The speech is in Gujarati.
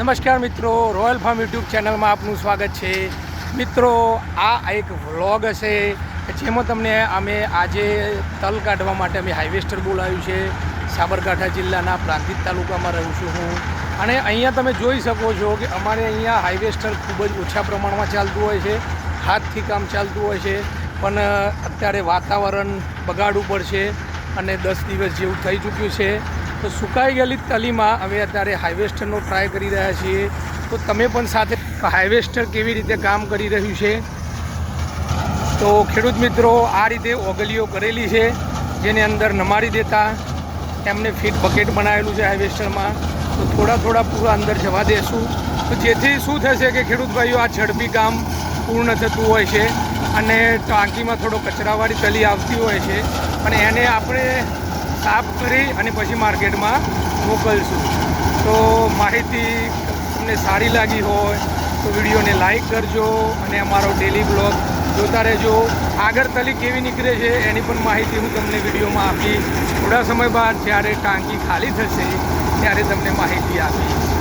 નમસ્કાર મિત્રો રોયલ ફાર્મ યુટ્યુબ ચેનલમાં આપનું સ્વાગત છે. મિત્રો, આ એક વ્લોગ હશે જેમાં તમને અમે આજે તલ કાઢવા માટે અમે હાઇવેસ્ટર બોલાવ્યું છે. સાબરકાંઠા જિલ્લાના પ્રાંતિજ તાલુકામાં રહું છું હું. અને અહીંયા તમે જોઈ શકો છો કે અમારે અહીંયા હાઇવેસ્ટર ખૂબ જ ઓછા પ્રમાણમાં ચાલતું હોય છે. હાથથી કામ ચાલતું હોય છે. પણ અત્યારે વાતાવરણ બગાડવું પડશે અને દસ દિવસ જેવું થઈ ચૂક્યું છે. તો સુકાઈ ગયેલી તલીમાં અમે અત્યારે હાઇવેસ્ટરનો ટ્રાય કરી રહ્યા છીએ. તો તમે પણ સાથે હાઇવેસ્ટર કેવી રીતે કામ કરી રહ્યું છે? તો ખેડૂત મિત્રો, આ રીતે ઓગલીઓ કરેલી છે, જેની અંદર નમાડી દેતા એમને ફીટ બકેટ બનાવેલું છે હાઇવેસ્ટરમાં તો થોડા થોડા પૂરા અંદર જવા દેશું. તો જેથી શું થશે કે ખેડૂત ભાઈઓ, આ ઝડપી કામ પૂર્ણ થતું હોય છે અને ટાંકીમાં થોડો કચરાવાળી તલી આવતી હોય છે. અને એને આપણે સાફ કરી અને પછી માર્કેટમાં મોકલશું. તો માહિતી તમને સારી લાગી હોય તો વિડીયોને લાઈક કરજો અને અમારો ડેલી બ્લોગ જોતા રહેજો. આગળ તલી કેવી નીકળે છે એની પણ માહિતી હું તમને વિડીયોમાં આપી. થોડા સમય બાદ જ્યારે ટાંકી ખાલી થશે ત્યારે તમને માહિતી આપીશ.